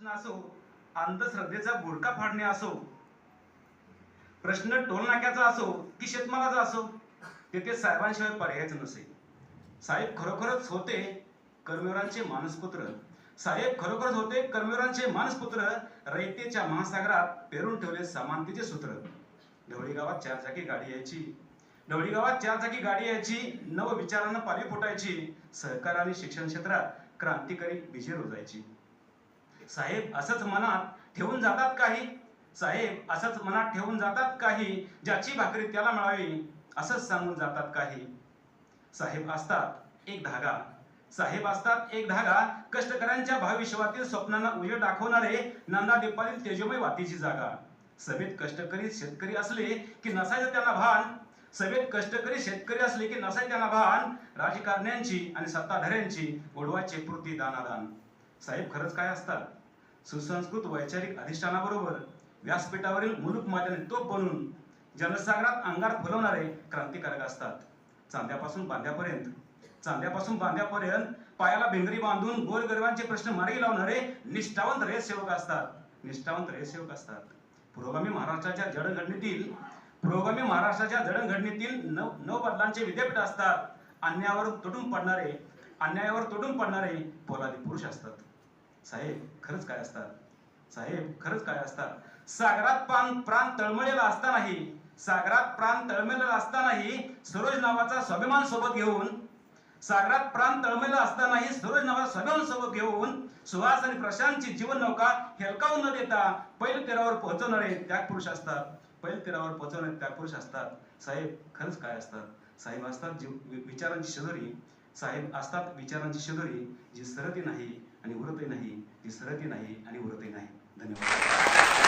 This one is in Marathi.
प्रश्न असो अंधश्रद्धेचा बुडका फाडणे असो प्रश्न टोलनाक्याचा असो की शेतमालाचा असो तेथे साहेबांशिवाय पर्यायच नसे. साहेब खरोखरच होते कर्मवीरांचे मानसपुत्र. साहेब खरोखरच होते कर्मवीरांचे मानसपुत्र रयतेच्या महासागरात पेरून ठेवले समानतेचे सूत्र. ढवळी गावात चार चाकी गाडी यायची. ढवळी गावात चार चाकी गाडी यायची नव विचारांना पालवी फुटायची सहकार आणि शिक्षण क्षेत्रात क्रांतिकारी विजय रोजायची साहेब असंच मनात ठेवून जातात काही? साहेब असंच मनात ठेवून जातात काही? ज्याची भाकरी त्याला मिळावी असंच सांगून जातात काही? साहेब असतात एक धागा. साहेब असतात एक धागा. कष्टकऱ्यांच्या भाविश्वातील स्वप्नांना उजेड दाखवणारे नंदा दीपातील तेजोमय वातीची जागा. सभेत कष्टकरी शेतकरी असले की नसायचं त्यांना भान. सभेत कष्टकरी शेतकरी असले की नसायचं त्यांना भान. राजकारण्यांची आणि सत्ताधाऱ्यांची उडवायची कृती दानादान. साहेब खरंच काय असतात? सुसंस्कृत वैचारिक अधिष्ठानाबरोबर व्यासपीठावरील मुलूक मात्याने तोप बनून जनसागरात अंगार फुलवणारे क्रांतिकारक असतात. चांद्यापासून बांध्यापर्यंत चांद्यापासून बांध्यापर्यंत पायाला भिंगरी बांधून गोरगरिबांचे प्रश्न मार्गी लावणारे निष्ठावंत रेसेवक असतात. निष्ठावंत रेसेवक असतात. पुरोगामी महाराष्ट्राच्या जडणघडणीतील पुरोगामी महाराष्ट्राच्या जडणघडणीतील नव नव बदलांचे विद्यापीठ असतात. अन्यायावर तुटून पडणारे अन्यायावर तुटून पडणारे पोलादी पुरुष असतात. साहेब खरंच काय असतात? साहेब खरंच काय असतात? सागरात प्राण प्राण तळमळलेला असतानाही सागरात प्राण तळमळलेला असतानाही सरोज नावाचा स्वाभिमान सोबत घेऊन सागरात प्राण तळमळलेला असतानाही सरोज नावाचा स्वाभिमान सोबत घेऊन सुहास आणि प्रशांतची जीवन नौका हेलकावून न देता पैल तीरावर पोहोचवणारे त्याग पुरुष असतात. पैल तीरावर पोहोचवणारे त्याग पुरुष असतात. साहेब खरंच काय असतात? साहेब असतात जीव विचारांची शहरी साहेब असतात विचारांची शदरी जी सरती नाही आणि उरतही नाही जी सरती नाही आणि उरतही नाही. धन्यवाद.